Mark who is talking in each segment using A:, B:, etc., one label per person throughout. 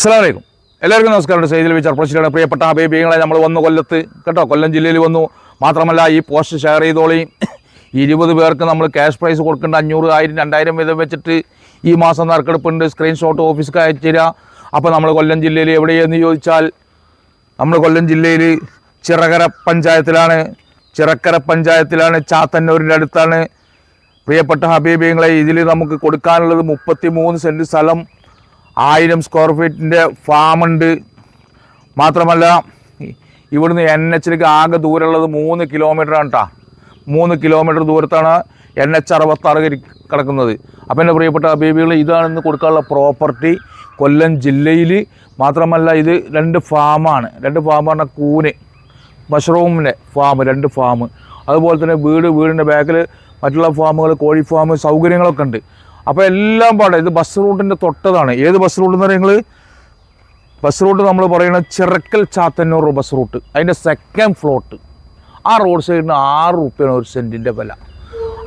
A: അസ്സലാമലൈക്കും. എല്ലാവർക്കും നമസ്കാരം സൈദിൽ വിച്ചാർ പ്രശ്നമാണ് പ്രിയപ്പെട്ട അഭിപ്രായങ്ങളെ നമ്മൾ വന്നു കൊല്ലത്ത്. കേട്ടോ കൊല്ലം ജില്ലയിൽ വന്നു. മാത്രമല്ല ഈ പോസ്റ്റ് ഷെയർ ചെയ്തോളി. ഇരുപത് പേർക്ക് നമ്മൾ ക്യാഷ് പ്രൈസ് കൊടുക്കേണ്ട അഞ്ഞൂറ് ആയിരം രണ്ടായിരം വീതം വെച്ചിട്ട് ഈ മാസം നറുക്കെടുപ്പുണ്ട്. സ്ക്രീൻഷോട്ട് ഓഫീസിൽ അയച്ചു തരിക അപ്പോൾ നമ്മൾ കൊല്ലം ജില്ലയിൽ എവിടെയെന്ന് ചോദിച്ചാൽ നമ്മൾ കൊല്ലം ജില്ലയിൽ ചിറകര പഞ്ചായത്തിലാണ്. ചിറക്കര പഞ്ചായത്തിലാണ് ചാത്തന്നൂരിന്റെ അടുത്താണ്. പ്രിയപ്പെട്ട ഹബീബിങ്ങളെ ഇതിൽ നമുക്ക് കൊടുക്കാനുള്ളത് മുപ്പത്തി മൂന്ന് സെന്റ് സ്ഥലം ആയിരം സ്ക്വയർ ഫീറ്റിന്റെ ഫാമുണ്ട് മാത്രമല്ല ഇവിടുന്ന് എൻ എച്ചിലേക്ക് ആകെ ദൂരമുള്ളത് മൂന്ന് കിലോമീറ്റർ ആണ് കേട്ടോ മൂന്ന് കിലോമീറ്റർ ദൂരത്താണ് എൻ എച്ച് അറുപത്താറ് കിടക്കുന്നത്. അപ്പം എന്റെ പ്രിയപ്പെട്ട ബേബികൾ ഇതാണെന്ന് കൊടുക്കാനുള്ള പ്രോപ്പർട്ടി കൊല്ലം ജില്ലയിൽ മാത്രമല്ല ഇത് രണ്ട് ഫാമാണ് രണ്ട് ഫാം പറഞ്ഞാൽ കൂന്. മഷ്റൂമിന്റെ ഫാം രണ്ട് ഫാം അതുപോലെ തന്നെ വീട് വീടിന്റെ ബാക്കിൽ മറ്റുള്ള ഫാമുകൾ കോഴി ഫാം സൗകര്യങ്ങളൊക്കെ ഉണ്ട്. അപ്പോൾ എല്ലാം പാടെ ഇത് ബസ് റൂട്ടിന്റെ തൊട്ടതാണ്. ഏത് ബസ് റൂട്ട് എന്ന് പറയുന്നത് ബസ് റൂട്ട് നമ്മൾ പറയുന്നത് ചിറക്കൽ ചാത്തന്നൂർ ബസ് റൂട്ട് അതിന്റെ സെക്കൻഡ് ഫ്ലോട്ട് ആ റോഡ് സൈഡിന് ആറ് റുപ്യാണ് ഒരു സെന്റിന്റെ വില.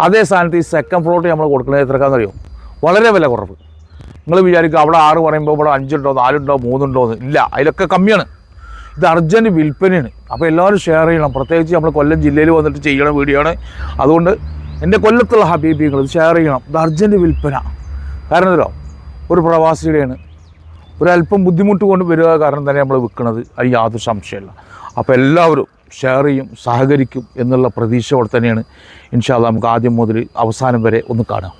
A: അതേ സ്ഥാനത്ത് ഈ സെക്കൻഡ് ഫ്ലോട്ട് നമ്മൾ കൊടുക്കുന്നത് എത്രക്കാന്ന് അറിയോ വളരെ വില കുറവ്. നിങ്ങൾ വിചാരിക്കുക അവിടെ ആറ് പറയുമ്പോൾ ഇവിടെ അഞ്ചുണ്ടോ നാലുണ്ടോ മൂന്നുണ്ടോ എന്ന്. ഇല്ല അതിലൊക്കെ കമ്മിയാണ്. ഇത് അർജന്റ് വിൽപ്പനയാണ്. അപ്പോൾ എല്ലാവരും ഷെയർ ചെയ്യണം. പ്രത്യേകിച്ച് നമ്മൾ കൊല്ലം ജില്ലയിൽ വന്നിട്ട് ചെയ്യണ വീഡിയോ ആണ്. അതുകൊണ്ട് എന്റെ കൊല്ലത്തുള്ള ഹബീബികൾ ഇത് ഷെയർ ചെയ്യണം. ഇത് അർജന്റ് വിൽപ്പന. കാരണം എന്തോ ഒരു പ്രവാസിയുടെയാണ്. ഒരല്പം ബുദ്ധിമുട്ട് കൊണ്ട് വരിക കാരണം തന്നെ നമ്മൾ വിൽക്കുന്നത് അത് യാതൊരു സംശയമില്ല അപ്പോൾ എല്ലാവരും ഷെയർ ചെയ്യും സഹകരിക്കും എന്നുള്ള പ്രതീക്ഷയോടെ തന്നെയാണ്. ഇൻഷാല്ല നമുക്ക് ആദ്യം മുതൽ അവസാനം വരെ ഒന്ന് കാണാം.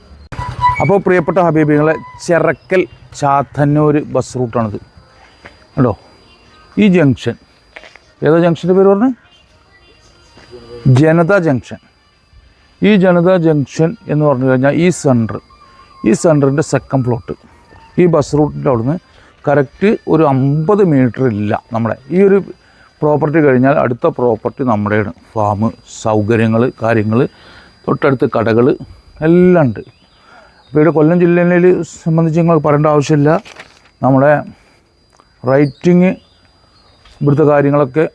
A: അപ്പോൾ പ്രിയപ്പെട്ട ഹബീബികളെ ചിറക്കൽ ചാത്തന്നൂർ ബസ് റൂട്ടാണിത് കണ്ടോ? ഈ ജംഗ്ഷൻ ഏതാ ജംഗ്ഷന്റെ പേര് പറഞ്ഞത് ജനതാ ജംഗ്ഷൻ ഈ ജനത ജംഗ്ഷൻ എന്ന് പറഞ്ഞു കഴിഞ്ഞാൽ ഈ സെന്റർ ഈ സെന്ററിന്റെ സെക്കൻഡ് പ്ലോട്ട് ഈ ബസ് റൂട്ടിന്റെ അവിടുന്ന് കറക്റ്റ് ഒരു അമ്പത് മീറ്റർ ഇല്ല നമ്മുടെ. ഈ ഒരു പ്രോപ്പർട്ടി കഴിഞ്ഞാൽ അടുത്ത പ്രോപ്പർട്ടി നമ്മുടെയാണ്. ഫാം സൗകര്യങ്ങൾ കാര്യങ്ങൾ തൊട്ടടുത്ത് കടകൾ എല്ലാം ഉണ്ട്. അപ്പോൾ ഇവിടെ കൊല്ലം ജില്ലയിൽ സംബന്ധിച്ച് നിങ്ങൾ പറയേണ്ട ആവശ്യമില്ല. നമ്മുടെ റൈറ്റിങ് ഇവിടുത്തെ കാര്യങ്ങളൊക്കെ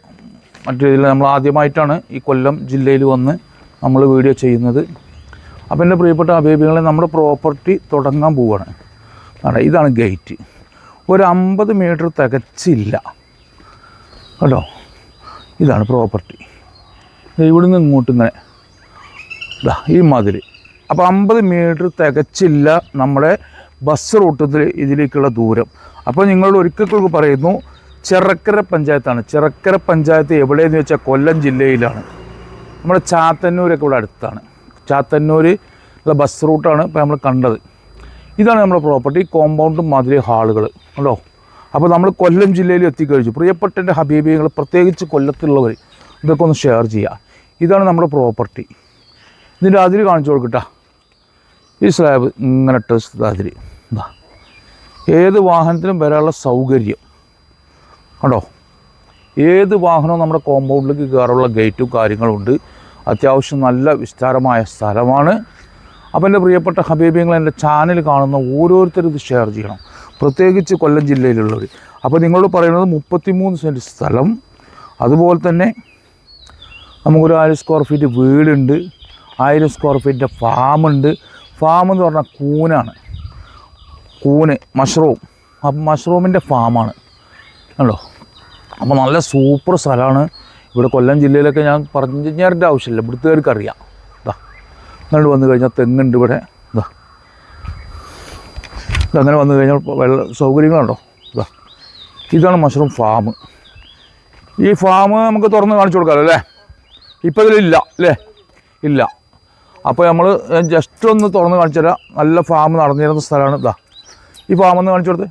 A: മറ്റു നമ്മൾ ആദ്യമായിട്ടാണ് ഈ കൊല്ലം ജില്ലയിൽ വന്ന് നമ്മൾ വീഡിയോ ചെയ്യുന്നത്. അപ്പോൾ എന്റെ പ്രിയപ്പെട്ട അഭിപ്രായങ്ങളെ നമ്മുടെ പ്രോപ്പർട്ടി തുടങ്ങാൻ പോവുകയാണ് ആണ് ഇതാണ് ഗേറ്റ് ഒരു അമ്പത് മീറ്റർ തികച്ചില്ല. കേട്ടോ? ഇതാണ് പ്രോപ്പർട്ടി ഇവിടുന്ന് ഇങ്ങോട്ട് ഇങ്ങനെ. ഇതാ ഈ മതിൽ അപ്പോൾ അമ്പത് മീറ്റർ തികച്ചില്ല നമ്മുടെ ബസ് റൂട്ടത്തിൽ ഇതിലേക്കുള്ള ദൂരം. അപ്പോൾ നിങ്ങൾ ഒരിക്കൽ പറയുന്നു ചിറക്കര പഞ്ചായത്താണ്. ചിറക്കര പഞ്ചായത്ത് എവിടെയെന്ന് വെച്ചാൽ കൊല്ലം ജില്ലയിലാണ്. നമ്മുടെ ചാത്തന്നൂരൊക്കെ ഇവിടെ അടുത്താണ്. ചാത്തന്നൂർ ഉള്ള ബസ് റൂട്ടാണ് ഇപ്പോൾ നമ്മൾ കണ്ടത്. ഇതാണ് നമ്മുടെ പ്രോപ്പർട്ടി കോമ്പൗണ്ടും മാതിരി ഹാളുകൾ ഉണ്ടോ അപ്പോൾ നമ്മൾ കൊല്ലം ജില്ലയിൽ എത്തിക്കഴിച്ചു പ്രിയപ്പെട്ട എന്റെ ഹബീബികൾ പ്രത്യേകിച്ച് കൊല്ലത്തുള്ളവർ ഇതൊക്കെ ഒന്ന് ഷെയർ ചെയ്യുക ഇതാണ് നമ്മുടെ പ്രോപ്പർട്ടി ഇതിന്റെ അതിര് കാണിച്ചു കൊടുക്കട്ടാ. ഈ സ്ലാബ് ഇങ്ങനെ ടെസ്റ്റ് അതിര്. ഏത് വാഹനത്തിനും വരാനുള്ള സൗകര്യം. കണ്ടോ? ഏത് വാഹനവും നമ്മുടെ കോമ്പൗണ്ടിലേക്ക് കയറാനുള്ള ഗേറ്റും കാര്യങ്ങളുണ്ട്. അത്യാവശ്യം നല്ല വിസ്താരമായ സ്ഥലമാണ്. അപ്പോൾ എന്റെ പ്രിയപ്പെട്ട ഹബീബിങ്ങൾ എന്റെ ചാനൽ കാണുന്ന ഓരോരുത്തരും ഇത് ഷെയർ ചെയ്യണം. പ്രത്യേകിച്ച് കൊല്ലം ജില്ലയിലുള്ളവർ. അപ്പോൾ നിങ്ങളോട് പറയുന്നത് മുപ്പത്തിമൂന്ന് സെന്റ് സ്ഥലം. അതുപോലെ തന്നെ നമുക്കൊരു ആയിരം സ്ക്വയർ ഫീറ്റ് വീടുണ്ട്. ആയിരം സ്ക്വയർ ഫീറ്റിന്റെ ഫാമുണ്ട് ഫാം എന്ന് പറഞ്ഞാൽ കൂനാണ്. കൂന് മഷ്റൂം അപ്പം മഷ്റൂമിന്റെ ഫാമാണ് കണ്ടോ? അപ്പോൾ നല്ല സൂപ്പർ സ്ഥലമാണ് ഇവിടെ കൊല്ലം ജില്ലയിലൊക്കെ ഞാൻ പറഞ്ഞു കഴിഞ്ഞാൽ ആവശ്യമില്ല ഇവിടുത്തുകാർക്ക് അറിയാം ഇതാ ഇങ്ങോട്ട് വന്നു കഴിഞ്ഞാൽ തെങ്ങുണ്ട് ഇവിടെ. ഇതാ ഇതങ്ങനെ വന്നു കഴിഞ്ഞാൽ വെള്ള സൗകര്യങ്ങളുണ്ടോ? ഇതാ ഇതാണ് മഷ്റൂം ഫാം. ഈ ഫാം നമുക്ക് തുറന്ന് കാണിച്ചു കൊടുക്കാമല്ലോ അല്ലേ? ഇപ്പോൾ ഇതിലില്ല അല്ലേ? ഇല്ല. അപ്പോൾ നമ്മൾ ജസ്റ്റ് ഒന്ന് തുറന്ന് കാണിച്ചു തരാം നല്ല ഫാം നടന്നിരുന്ന സ്ഥലമാണ് ഇതാ ഈ ഫാം ഒന്ന് കാണിച്ചു കൊടുത്തേ.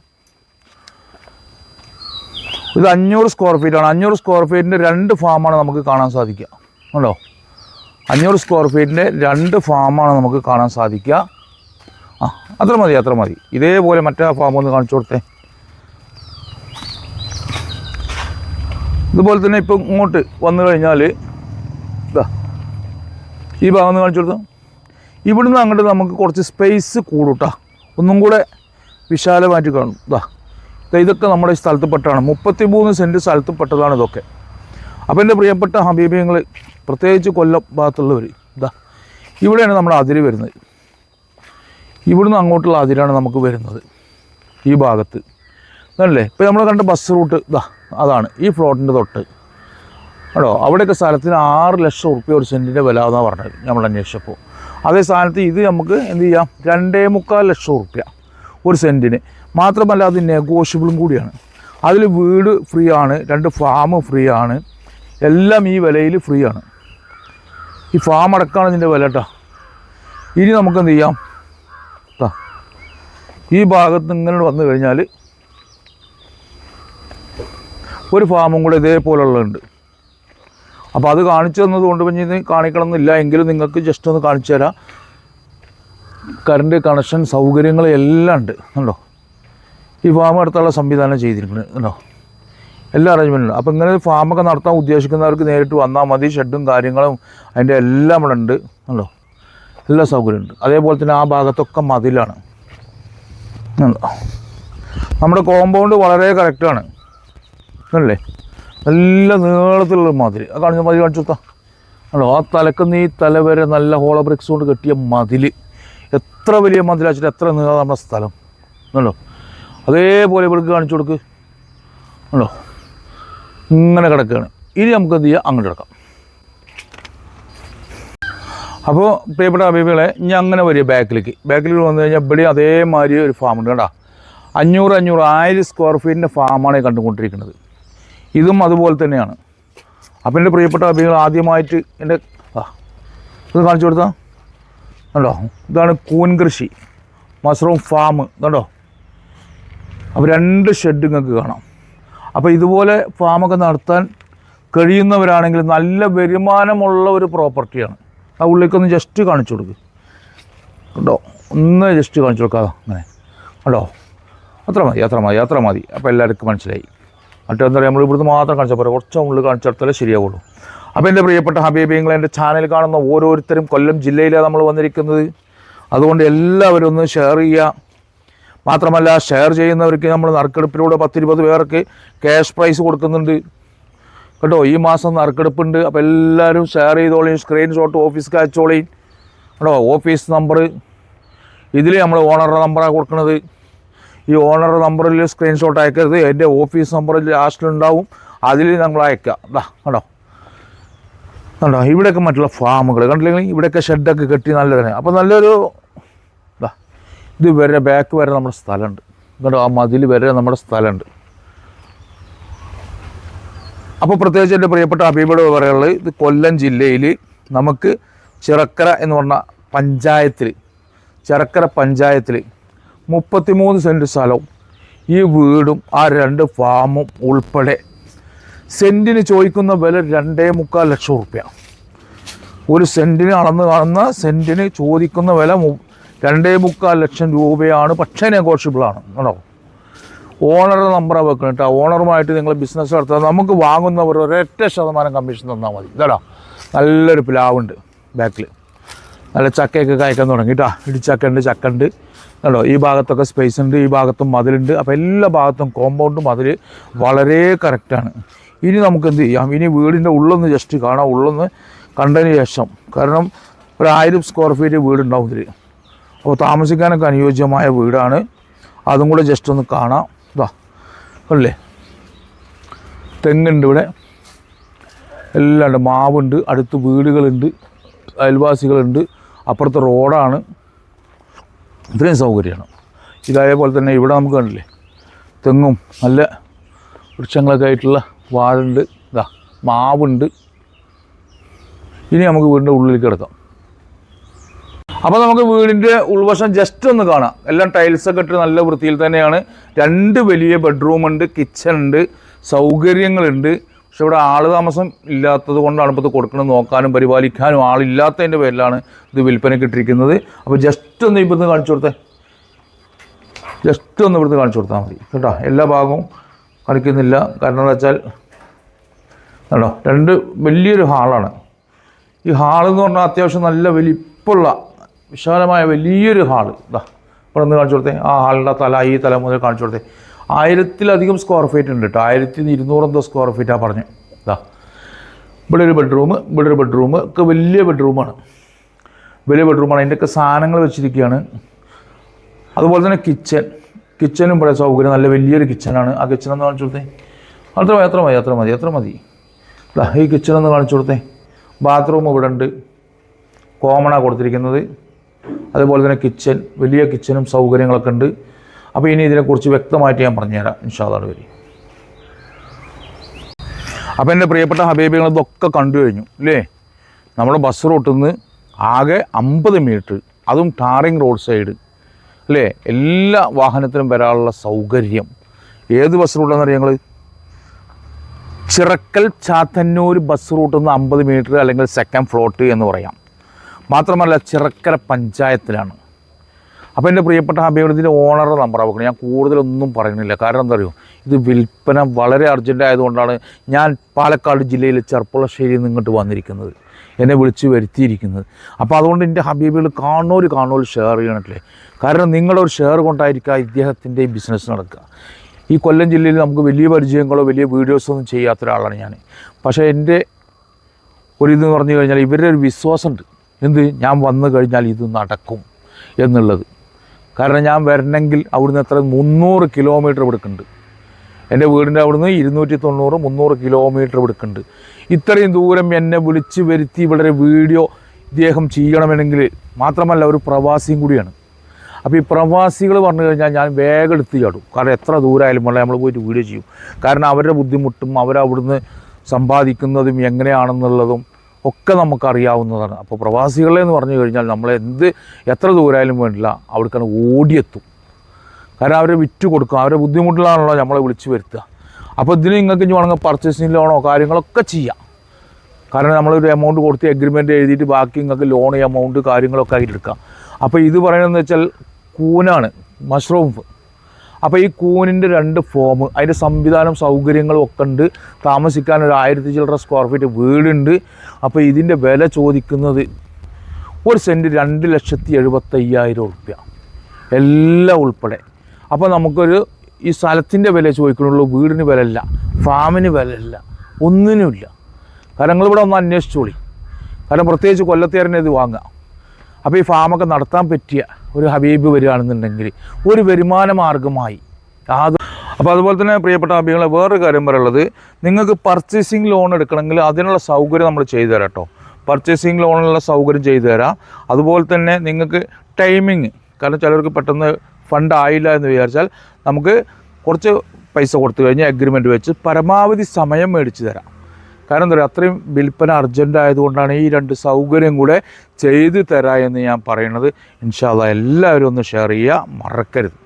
A: ഇത് അഞ്ഞൂറ് സ്ക്വയർ ഫീറ്റ് ആണ്. അഞ്ഞൂറ് സ്ക്വയർ ഫീറ്റിന്റെ രണ്ട് ഫാമാണ് നമുക്ക് കാണാൻ സാധിക്കുക. ഉണ്ടോ അഞ്ഞൂറ് സ്ക്വയർ ഫീറ്റിന്റെ രണ്ട് ഫാമാണ് നമുക്ക് കാണാൻ സാധിക്കുക. ആ അത്ര മതി അത്ര മതി. ഇതേപോലെ മറ്റേ ഫാം ഒന്ന് കാണിച്ചു കൊടുത്തേ. ഇതുപോലെ തന്നെ ഇപ്പം ഇങ്ങോട്ട് വന്നു കഴിഞ്ഞാൽ ഇതാ ഈ ഭാഗം ഒന്ന് കാണിച്ചു കൊടുത്തു. ഇവിടുന്ന് അങ്ങോട്ട് നമുക്ക് കുറച്ച് സ്പേസ് കൂടുട്ടാ. ഒന്നും കൂടെ വിശാലമായിട്ട് കാണും. ഇതാ ഇതൊക്കെ നമ്മുടെ ഈ സ്ഥലത്തുപ്പെട്ടതാണ് മുപ്പത്തി മൂന്ന് സെന്റ് സ്ഥലത്തുപ്പെട്ടതാണ് ഇതൊക്കെ. അപ്പോൾ എന്റെ പ്രിയപ്പെട്ട ഹബീബിയങ്ങൾ പ്രത്യേകിച്ച് കൊല്ലം ഭാഗത്തുള്ളവർ ഇതാ ഇവിടെയാണ് നമ്മുടെ അതിര് വരുന്നത്. ഇവിടുന്ന് അങ്ങോട്ടുള്ള അതിരാണ് നമുക്ക് വരുന്നത് ഈ ഭാഗത്ത്. അതല്ലേ ഇപ്പോൾ നമ്മൾ കണ്ട ബസ് റൂട്ട് ഇതാ അതാണ് ഈ ഫ്ലോട്ടിന്റെ തൊട്ട്. കേട്ടോ അവിടെയൊക്കെ സ്ഥലത്തിന് ആറ് ലക്ഷം ഉറുപ്പ്യ ഒരു സെന്റിന്റെ വില എന്നാണ് പറഞ്ഞത് നമ്മൾ അന്വേഷിച്ചപ്പോൾ അതേ സ്ഥാനത്ത് ഇത് നമുക്ക് എന്ത് ചെയ്യാം? രണ്ടേ മുക്കാൽ ലക്ഷം ഉറുപ്പ്യ ഒരു സെന്റിന് മാത്രമല്ല അത് നെഗോഷ്യബിളും കൂടിയാണ്. അതിൽ വീട് ഫ്രീ ആണ് രണ്ട് ഫാം ഫ്രീ ആണ് എല്ലാം ഈ വിലയിൽ ഫ്രീ ആണ്. ഈ ഫാം അടക്കമാണ് ഇതിന്റെ വില കേട്ടോ ഇനി നമുക്ക് എന്ത് ചെയ്യാം? ഈ ഭാഗത്ത് ഇങ്ങനെ വന്നു കഴിഞ്ഞാൽ ഒരു ഫാമും കൂടെ ഇതേപോലുള്ളതുണ്ട്. അപ്പോൾ അത് കാണിച്ചു തന്നത് കൊണ്ട് പിന്നെ ഇത് കാണിക്കണം എന്നില്ല എങ്കിലും നിങ്ങൾക്ക് ജസ്റ്റ് ഒന്ന് കാണിച്ചു തരാം. കറണ്ട് കണക്ഷൻ സൗകര്യങ്ങൾ എല്ലാം ഉണ്ട്. കണ്ടോ? ഈ ഫാം അടുത്തുള്ള സംവിധാനം ചെയ്തിരിക്കുന്നത് കണ്ടോ? എല്ലാ അറേഞ്ച്മെന്റും അപ്പോൾ ഇങ്ങനെ ഒരു ഫാമൊക്കെ നടത്താൻ ഉദ്ദേശിക്കുന്നവർക്ക് നേരിട്ട് വന്നാൽ മതി. ഷെഡും കാര്യങ്ങളും അതിന്റെ എല്ലാം ഇവിടെ ഉണ്ട് കണ്ടോ? എല്ലാ സൗകര്യമുണ്ട് അതേപോലെ തന്നെ ആ ഭാഗത്തൊക്കെ മതിലാണ്. നമ്മുടെ കോമ്പൗണ്ട് വളരെ കറക്റ്റാണ് അല്ലേ നല്ല നീളത്തിലുള്ള മതിൽ അത് കാണിച്ച മതിൽ കാണിച്ചു കൊടുത്താ. ആണോ ആ തലക്കുന്ന ഈ തല വരെ നല്ല ഹോളോ ബ്രിക്സ് കൊണ്ട് കെട്ടിയ മതിൽ എത്ര വലിയ മതിലാച്ചിട്ട് എത്ര നീളം നമ്മുടെ സ്ഥലം. ഉണ്ടോ അതേപോലെ ഇവർക്ക് കാണിച്ചു കൊടുക്ക്. ഉണ്ടോ ഇങ്ങനെ കിടക്കുകയാണ്. ഇനി നമുക്ക് എന്ത് ചെയ്യാം? അങ്ങോട്ട് കിടക്കാം. അപ്പോൾ പ്രിയപ്പെട്ട അബീബികളെ ഇനി അങ്ങനെ വരിക ബാക്കിലേക്ക്. ബാക്കിലേക്ക് വന്നു കഴിഞ്ഞാൽ ഇവിടെ അതേമാതിരി ഒരു ഫാമുണ്ട് കേട്ടോ അഞ്ഞൂറ് അഞ്ഞൂറ് ആയിരം സ്ക്വയർ ഫീറ്റിന്റെ ഫാമാണ് കണ്ടുകൊണ്ടിരിക്കുന്നത്. ഇതും അതുപോലെ തന്നെയാണ്. അപ്പം എന്റെ പ്രിയപ്പെട്ട അബികൾ ആദ്യമായിട്ട് എന്റെ ആ ഇത് കാണിച്ചു കൊടുത്താൽ കണ്ടോ? ഇതാണ് കൂൻ കൃഷി. മഷ്റൂം ഫാം കണ്ടോ? അപ്പോൾ രണ്ട് ഷെഡ് നിങ്ങൾക്ക് കാണാം. അപ്പോൾ ഇതുപോലെ ഫാമൊക്കെ നടത്താൻ കഴിയുന്നവരാണെങ്കിൽ നല്ല വരുമാനമുള്ള ഒരു പ്രോപ്പർട്ടിയാണ് ആ ഉള്ളിലേക്കൊന്ന് ജസ്റ്റ് കാണിച്ചു കൊടുക്കുക കണ്ടോ? ഒന്ന് ജസ്റ്റ് കാണിച്ചു കൊടുക്കാം. അങ്ങനെ. കണ്ടോ? അത്ര മതി അത്ര മതി അത്ര മതി. അപ്പോൾ എല്ലാവർക്കും മനസ്സിലായി. മറ്റെന്താ പറയുക നമ്മൾ ഇവിടുന്ന് മാത്രം കാണിച്ചാൽ പോരാ. കുറച്ച് ഉള്ളിൽ കാണിച്ചെടുത്താലേ ശരിയാവുള്ളൂ. അപ്പോൾ എന്റെ പ്രിയപ്പെട്ട ഹബീബിങ്ങൾ എന്റെ ചാനൽ കാണുന്ന ഓരോരുത്തരും കൊല്ലം ജില്ലയിലാണ് നമ്മൾ വന്നിരിക്കുന്നത്. അതുകൊണ്ട് എല്ലാവരും ഒന്ന് ഷെയർ ചെയ്യുക മാത്രമല്ല ഷെയർ ചെയ്യുന്നവർക്ക് നമ്മൾ നറുക്കെടുപ്പിലൂടെ പത്തിരുപത് പേർക്ക് ക്യാഷ് പ്രൈസ് കൊടുക്കുന്നുണ്ട്. കേട്ടോ ഈ മാസം നറുക്കെടുപ്പുണ്ട്. അപ്പോൾ എല്ലാവരും ഷെയർ ചെയ്തോളീം സ്ക്രീൻഷോട്ട് ഓഫീസ് അയച്ചോളീം. കേട്ടോ ഓഫീസ് നമ്പർ ഇതിൽ നമ്മൾ ഓണറുടെ നമ്പറാണ് കൊടുക്കുന്നത് ഈ ഓണറുടെ നമ്പറിൽ സ്ക്രീൻഷോട്ട് അയക്കരുത്. എന്റെ ഓഫീസ് നമ്പറിൽ ലാസ്റ്റിലുണ്ടാവും അതിൽ നമ്മൾ അയക്കാം. ദാ കേട്ടോ കണ്ടോ? ഇവിടെയൊക്കെ മറ്റുള്ള ഫാമുകൾ കണ്ടില്ലെങ്കിൽ ഇവിടെയൊക്കെ ഷെഡൊക്കെ കെട്ടി നല്ലതാണ് അപ്പോൾ നല്ലൊരു ഇത് വരെ ബാക്ക് വരെ നമ്മുടെ സ്ഥലമുണ്ട്. കണ്ടോ ആ മതിൽ വരെ നമ്മുടെ സ്ഥലമുണ്ട്. അപ്പോൾ പ്രത്യേകിച്ച് എന്റെ പ്രിയപ്പെട്ട അഭിപ്രായം പറയുള്ളത് ഇത് കൊല്ലം ജില്ലയിൽ നമുക്ക് ചിറക്കര എന്ന് പറഞ്ഞ പഞ്ചായത്തിൽ ചിറക്കര പഞ്ചായത്തിൽ മുപ്പത്തിമൂന്ന് സെന്റ് സ്ഥലവും ഈ വീടും ആ രണ്ട് ഫാമും ഉൾപ്പെടെ സെന്റിന് ചോദിക്കുന്ന വില രണ്ടേ മുക്കാൽ ലക്ഷം റുപ്യ ഒരു സെന്റിന് അളന്ന് കാണുന്ന സെന്റിന് ചോദിക്കുന്ന വില രണ്ടേ മുക്കാൽ ലക്ഷം രൂപയാണ് പക്ഷേ നെഗോഷ്യബിളാണ് കേട്ടോ ഓണറുടെ നമ്പറാണ് വെക്കണം കേട്ടോ ഓണറുമായിട്ട് നിങ്ങൾ ബിസിനസ് നടത്തുക നമുക്ക് വാങ്ങുന്നവർ ഒരൊറ്റ ശതമാനം കമ്മീഷൻ തന്നാൽ മതി. ഇതാടാ നല്ലൊരു പ്ലാവുണ്ട് ബാക്കിൽ നല്ല ചക്കയൊക്കെ കായ്ക്കാൻ തുടങ്ങി കേട്ടോ ഇടിച്ചക്ക ഉണ്ട് ചക്ക ഉണ്ട് കേട്ടോ ഈ ഭാഗത്തൊക്കെ സ്പേസ് ഉണ്ട് ഈ ഭാഗത്തും മതിലുണ്ട് അപ്പോൾ എല്ലാ ഭാഗത്തും കോമ്പൗണ്ടും മതിൽ വളരെ കറക്റ്റാണ് ഇനി നമുക്ക് എന്ത് ചെയ്യാം? ഇനി വീടിന്റെ ഉള്ളൊന്ന് ജസ്റ്റ് കാണാം. ഉള്ളൊന്ന് കണ്ടതിന് ശേഷം. കാരണം ഒരു ആയിരം സ്ക്വയർ ഫീറ്റ് വീടുണ്ടാവും ഇതിൽ താമസിക്കാനൊക്കെ അനുയോജ്യമായ വീടാണ്. അതും കൂടെ ജസ്റ്റ് ഒന്ന് കാണാം. ഇതാ അല്ലേ തെങ്ങുണ്ട് ഇവിടെ. എല്ലാം ഉണ്ട്. മാവുണ്ട് അടുത്ത് വീടുകളുണ്ട് അയൽവാസികളുണ്ട്. അപ്പുറത്ത് റോഡാണ്. ഇത്രയും സൗകര്യമാണ്. ഇതായപോലെ തന്നെ ഇവിടെ നമുക്ക് കണ്ടില്ലേ? തെങ്ങും നല്ല വൃക്ഷങ്ങളൊക്കെ ആയിട്ടുള്ള വാഴുണ്ട് ഇതാ മാവുണ്ട്. ഇനി നമുക്ക് വീടിന്റെ ഉള്ളിലേക്ക് കിടക്കാം. അപ്പോൾ നമുക്ക് വീടിന്റെ ഉൾവശം ജസ്റ്റ് ഒന്ന് കാണാം. എല്ലാം ടൈൽസൊക്കെ ഇട്ട് നല്ല വൃത്തിയിൽ തന്നെയാണ്. രണ്ട് വലിയ ബെഡ്റൂം ഉണ്ട് കിച്ചൺ ഉണ്ട് സൗകര്യങ്ങളുണ്ട്. പക്ഷെ ഇവിടെ ആൾ താമസം ഇല്ലാത്തത് കൊണ്ടാണ് ഇപ്പോൾ ഇത് കൊടുക്കുന്നത്. നോക്കാനും പരിപാലിക്കാനും ആളില്ലാത്തതിന്റെ പേരിലാണ് ഇത് വിൽപ്പനയ്ക്ക് ഇട്ടിരിക്കുന്നത്. അപ്പോൾ ജസ്റ്റ് ഒന്ന് ഇവിടുന്ന് കാണിച്ചു കൊടുത്തേ. ജസ്റ്റ് ഒന്ന് ഇവിടുന്ന് കാണിച്ചു കൊടുത്താൽ മതി. കേട്ടോ എല്ലാ ഭാഗവും കാണിക്കുന്നില്ല. കാരണം എന്താ വെച്ചാൽ കേട്ടോ രണ്ട് വലിയൊരു ഹാളാണ്. ഈ ഹാളെന്ന് പറഞ്ഞാൽ അത്യാവശ്യം നല്ല വലിപ്പമുള്ള വിശാലമായ വലിയൊരു ഹാൾ ഇതാ ഇവിടെ ഒന്ന് കാണിച്ചു കൊടുത്തേ. ആ ഹാളിന്റെ തല ഈ തല മുതൽ കാണിച്ചു കൊടുത്തേ. ആയിരത്തിലധികം സ്ക്വയർ ഫീറ്റ് ഉണ്ട് കേട്ടോ ആയിരത്തി ഇരുന്നൂറെന്തോ സ്ക്വയർ ഫീറ്റാണ് പറഞ്ഞു. ഇതാ ഇവിടെ ഒരു ബെഡ്റൂം ഇവിടെ ഒരു ബെഡ്റൂം ഒക്കെ വലിയ ബെഡ്റൂമാണ് വലിയ ബെഡ്റൂമാണ് അതിന്റെയൊക്കെ സാധനങ്ങൾ വെച്ചിരിക്കുകയാണ്. അതുപോലെ തന്നെ കിച്ചൺ കിച്ചനും ഇവിടെ സൗകര്യം. നല്ല വലിയൊരു കിച്ചനാണ് ആ കിച്ചൺ എന്ന് കാണിച്ചു കൊടുത്തേ. അത്ര മതി അത്ര മതി അത്ര മതി അത്ര മതി. ഈ കിച്ചൺ ഒന്ന് കാണിച്ചു കൊടുത്തേ. ബാത്റൂം ഇവിടെ ഉണ്ട്. കോമണാണ് കൊടുത്തിരിക്കുന്നത്. അതുപോലെ തന്നെ കിച്ചൺ വലിയ കിച്ചനും സൗകര്യങ്ങളൊക്കെ ഉണ്ട്. അപ്പോൾ ഇനി ഇതിനെക്കുറിച്ച് വ്യക്തമായിട്ട് ഞാൻ പറഞ്ഞുതരാം. ഇൻഷാദാണ് വരി അപ്പോൾ എന്റെ പ്രിയപ്പെട്ട ഹബീബികൾ ഇതൊക്കെ കണ്ടു കഴിഞ്ഞു അല്ലേ നമ്മുടെ ബസ് റൂട്ടിൽ നിന്ന് ആകെ അമ്പത് മീറ്റർ അതും ടാറിങ് റോഡ് സൈഡ് അല്ലേ എല്ലാ വാഹനത്തിനും വരാനുള്ള സൗകര്യം. ഏത് ബസ് റൂട്ടാണെന്ന് അറിയാം ഞങ്ങൾ ചിറക്കൽ ചാത്തന്നൂർ ബസ് റൂട്ടിൽ നിന്ന് അമ്പത് മീറ്റർ അല്ലെങ്കിൽ സെക്കൻഡ് ഫ്ലോട്ട് എന്ന് പറയാം. മാത്രമല്ല ചിറക്കര പഞ്ചായത്തിലാണ്. അപ്പോൾ എന്റെ പ്രിയപ്പെട്ട ഹബീബ് ഇതിന്റെ ഓണറുടെ നമ്പർ വെക്കണം. ഞാൻ കൂടുതലൊന്നും പറയുന്നില്ല. കാരണം എന്താ അറിയോ? ഇത് വിൽപ്പന വളരെ അർജന്റ് ആയതുകൊണ്ടാണ് ഞാൻ പാലക്കാട് ജില്ലയിലെ ചെർപ്പുളശ്ശേരിയിൽ നിന്ന് ഇങ്ങോട്ട് വന്നിരിക്കുന്നത്. എന്നെ വിളിച്ച് വരുത്തിയിരിക്കുന്നത്. അപ്പോൾ അതുകൊണ്ട് എന്റെ ഹബീബുകൾ കാണുന്നവർ കാണുന്നവർ ഷെയർ ചെയ്യണല്ലേ? കാരണം നിങ്ങളുടെ ഒരു ഷെയർ കൊണ്ടായിരിക്കുക ഇദ്ദേഹത്തിന്റെ ബിസിനസ് നടക്കുക. ഈ കൊല്ലം ജില്ലയിൽ നമുക്ക് വലിയ പരിചയങ്ങളോ വലിയ വീഡിയോസോ ഒന്നും ചെയ്യാത്ത ഒരാളാണ് ഞാൻ പക്ഷേ എന്റെ ഒരു ഇതെന്ന് പറഞ്ഞു കഴിഞ്ഞാൽ ഇവരുടെ ഒരു വിശ്വാസമുണ്ട്. എന്ത്? ഞാൻ വന്നു കഴിഞ്ഞാൽ ഇത് നടക്കും എന്നുള്ളത്. കാരണം ഞാൻ വരണമെങ്കിൽ അവിടുന്ന് എത്ര? മുന്നൂറ് കിലോമീറ്റർ എടുക്കുന്നുണ്ട് എന്റെ വീടിന്റെ അവിടുന്ന് ഇരുന്നൂറ്റി തൊണ്ണൂറ് മുന്നൂറ് കിലോമീറ്റർ എടുക്കുന്നുണ്ട് ഇത്രയും ദൂരം എന്നെ വിളിച്ച് വരുത്തി ഇവിടെ വീഡിയോ ഇദ്ദേഹം ചെയ്യണമെങ്കിൽ മാത്രമല്ല ഒരു പ്രവാസിയും കൂടിയാണ്. അപ്പോൾ ഈ പ്രവാസികൾ പറഞ്ഞു കഴിഞ്ഞാൽ ഞാൻ വേഗം എടുത്ത് ചാടും. കാരണം എത്ര ദൂരമായാലും വേണം നമ്മൾ പോയിട്ട് വീഡിയോ ചെയ്യും. കാരണം അവരുടെ ബുദ്ധിമുട്ടും അവരവിടുന്ന് സമ്പാദിക്കുന്നതും എങ്ങനെയാണെന്നുള്ളതും ഒക്കെ നമുക്കറിയാവുന്നതാണ്. അപ്പോൾ പ്രവാസികളെ എന്ന് പറഞ്ഞു കഴിഞ്ഞാൽ നമ്മൾ എന്ത് എത്ര ദൂരമായാലും വേണ്ടില്ല അവിടേക്കാണ് ഓടിയെത്തും. കാരണം അവരെ വിറ്റ് കൊടുക്കും. അവരെ ബുദ്ധിമുട്ടിലാണല്ലോ നമ്മളെ വിളിച്ചു വരുത്തുക. അപ്പോൾ ഇതിന് നിങ്ങൾക്ക് ഇനി വേണമെങ്കിൽ പർച്ചേസിങ് ലോണോ കാര്യങ്ങളൊക്കെ ചെയ്യാം. കാരണം നമ്മളൊരു എമൗണ്ട് കൊടുത്ത് എഗ്രിമെന്റ് എഴുതിയിട്ട് ബാക്കി നിങ്ങൾക്ക് ലോൺ എമൗണ്ട് കാര്യങ്ങളൊക്കെ ആയിട്ട് എടുക്കാം. അപ്പോൾ ഇത് പറയുന്നതെന്ന് വെച്ചാൽ കൂനാണ് മഷ്റൂം അപ്പോൾ ഈ കൂനിന്റെ രണ്ട് ഫോം അതിന്റെ സംവിധാനം സൗകര്യങ്ങളും ഒക്കെ ഉണ്ട്. താമസിക്കാൻ ഒരു ആയിരത്തി ചില്ലറ സ്ക്വയർ ഫീറ്റ് വീടുണ്ട്. അപ്പോൾ ഇതിന്റെ വില ചോദിക്കുന്നത് ഒരു സെന്റ് രണ്ട് ലക്ഷത്തി എഴുപത്തയ്യായിരം ഉറുപ്യ എല്ലാം ഉൾപ്പെടെ. അപ്പോൾ നമുക്കൊരു ഈ സ്ഥലത്തിന്റെ വില ചോദിക്കണുള്ളൂ. വീടിന് വിലയില്ല ഫാമിന് വിലയില്ല ഒന്നിനുമില്ല. കാരണം നിങ്ങളിവിടെ ഒന്ന് അന്വേഷിച്ചോളി. കാരണം പ്രത്യേകിച്ച് കൊല്ലത്തേരനെ ഇത് വാങ്ങാം അപ്പോൾ ഈ ഫാമൊക്കെ നടത്താൻ പറ്റിയ ഒരു ഹബീബ് വരികയാണെന്നുണ്ടെങ്കിൽ ഒരു വരുമാന മാർഗമായി യാതൊരു അപ്പോൾ അതുപോലെ തന്നെ പ്രിയപ്പെട്ട അഭികളെ വേറൊരു കാര്യം പറയുള്ളത് നിങ്ങൾക്ക് പർച്ചേസിംഗ് ലോൺ എടുക്കണമെങ്കിൽ അതിനുള്ള സൗകര്യം നമ്മൾ ചെയ്തു തരാം കേട്ടോ. പർച്ചേസിങ് ലോണിനുള്ള സൗകര്യം ചെയ്തു തരാം. അതുപോലെ തന്നെ നിങ്ങൾക്ക് ടൈമിങ് കാരണം ചിലർക്ക് പെട്ടെന്ന് ഫണ്ട് ആയില്ല എന്ന് വിചാരിച്ചാൽ നമുക്ക് കുറച്ച് പൈസ കൊടുത്തു കഴിഞ്ഞാൽ അഗ്രിമെന്റ് വെച്ച് പരമാവധി സമയം മേടിച്ച് തരാം. കാരണം എന്താ പറയുക അത്രയും വിൽപ്പന അർജന്റ് ആയതുകൊണ്ടാണ് ഈ രണ്ട് സൗകര്യം കൂടെ ചെയ്തു തരാം എന്ന് ഞാൻ പറയുന്നത്. ഇൻഷാല്ല എല്ലാവരും ഒന്ന് ഷെയർ ചെയ്യുക മറക്കരുത്.